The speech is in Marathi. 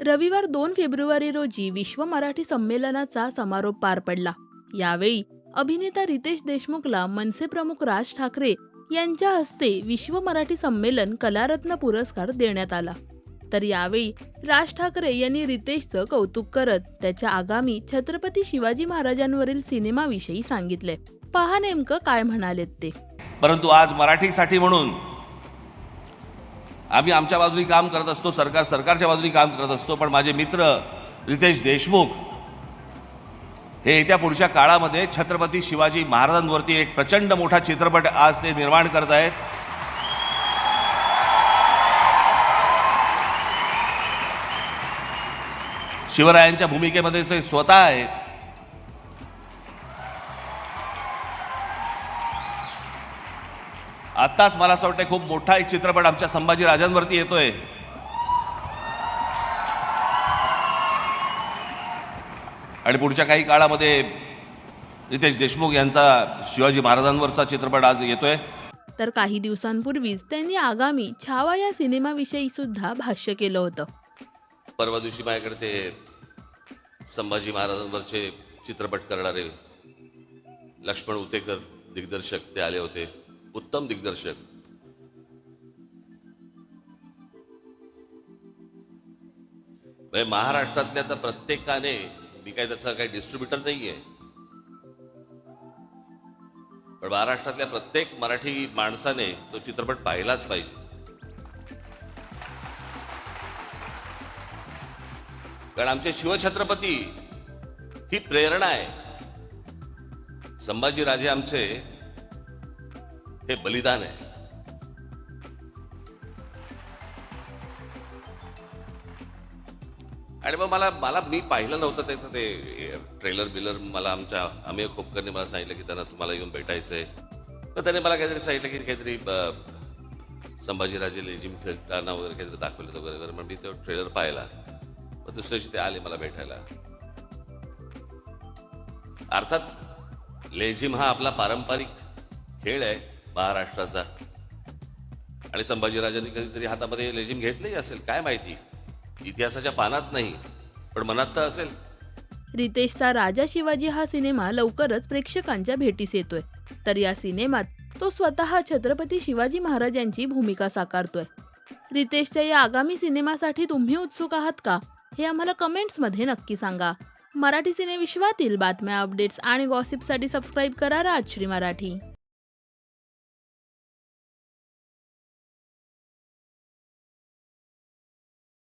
रविवार दोन फेब्रुवारी रोजी विश्व मराठी संमेलनाचा समारोप पार पडला. यावेळी अभिनेता रितेश देशमुखला मनसे प्रमुख राज ठाकरे यांच्या हस्ते विश्व मराठी संमेलन कलारत्न पुरस्कार देण्यात आला. तर यावेळी राज ठाकरे यांनी रितेशचं कौतुक करत त्याच्या आगामी छत्रपती शिवाजी महाराजांवरील सिनेमाविषयी सांगितले. पहा नेमकं काय म्हणालेत ते. परंतु आज मराठीसाठी म्हणून आम्ही आमच्या बाजूनी काम करत असतो सरकार सरकारच्या बाजूनी काम करत असतो पण माझे मित्र रितेश देशमुख हे येत्या पुढच्या काळामध्ये छत्रपती शिवाजी महाराजांवरती एक प्रचंड मोठा चित्रपट आज ते निर्माण करत आहेत. शिवरायांच्या भूमिकेमध्ये ते स्वतः आहेत. आत्ताच मला असं वाटतं खूप मोठा एक चित्रपट आमच्या संभाजी राजांवरती येतोय. आणि पुढच्या काही काळामध्ये रितेश देशमुख यांचा शिवाजी महाराजांवरचा चित्रपट आज येतोय. तर काही दिवसांपूर्वीच त्यांनी आगामी छावा या सिनेमाविषयी सुद्धा भाष्य केलं होतं. परवा दिवशी माझ्याकडे ते संभाजी महाराजांवरचे चित्रपट करणारे लक्ष्मण उतेकर दिग्दर्शक ते आले होते. उत्तम दिग्दर्शक. म्हणजे महाराष्ट्रातल्या तर प्रत्येकाने मी काय त्याचा काही डिस्ट्रीब्युटर नाहीये. पण महाराष्ट्रातल्या प्रत्येक मराठी माणसाने तो चित्रपट पाहिलाच पाहिजे. कारण आमचे शिवछत्रपती ही प्रेरणा आहे. संभाजीराजे आमचे हे बलिदान आहे. आणि मग मला मला मी पाहिलं नव्हतं त्याचं ते ट्रेलर बिलर मला आमच्या अमेय खोपकरने मला सांगितलं की त्यांना तुम्हाला येऊन भेटायचंय. तर त्याने मला काहीतरी सांगितलं की काहीतरी संभाजीराजे लेजिम खेळताना वगैरे काहीतरी दाखवलं वगैरे वगैरे मग मी तो ट्रेलर पाहिला. मग दुसऱ्याशी ते आले मला भेटायला. अर्थात लेझिम हा आपला पारंपरिक खेळ आहे. महाराष्ट्राचा. आणि संभाजीराजांनी कधीतरी हातामध्ये लेझिम घेतलेही असेल काय माहिती? इतिहासाच्या पानात नाही पण मनात तर असेल. रितेशचा राजा शिवाजी हा सिनेमा लवकरच प्रेक्षकांच्या भेटीस येतोय. तर या सिनेमात तो स्वतः छत्रपती शिवाजी महाराजांची भूमिका साकारतोय. रितेशच्या या आगामी सिनेमासाठी तुम्ही उत्सुक आहात का? हे आम्हाला कमेंट्समध्ये नक्की सांगा. मराठी सिनेविश्वातील बातम्या अपडेट्स आणि गॉसिपसाठी सबस्क्राईब करा राजश्री मराठी.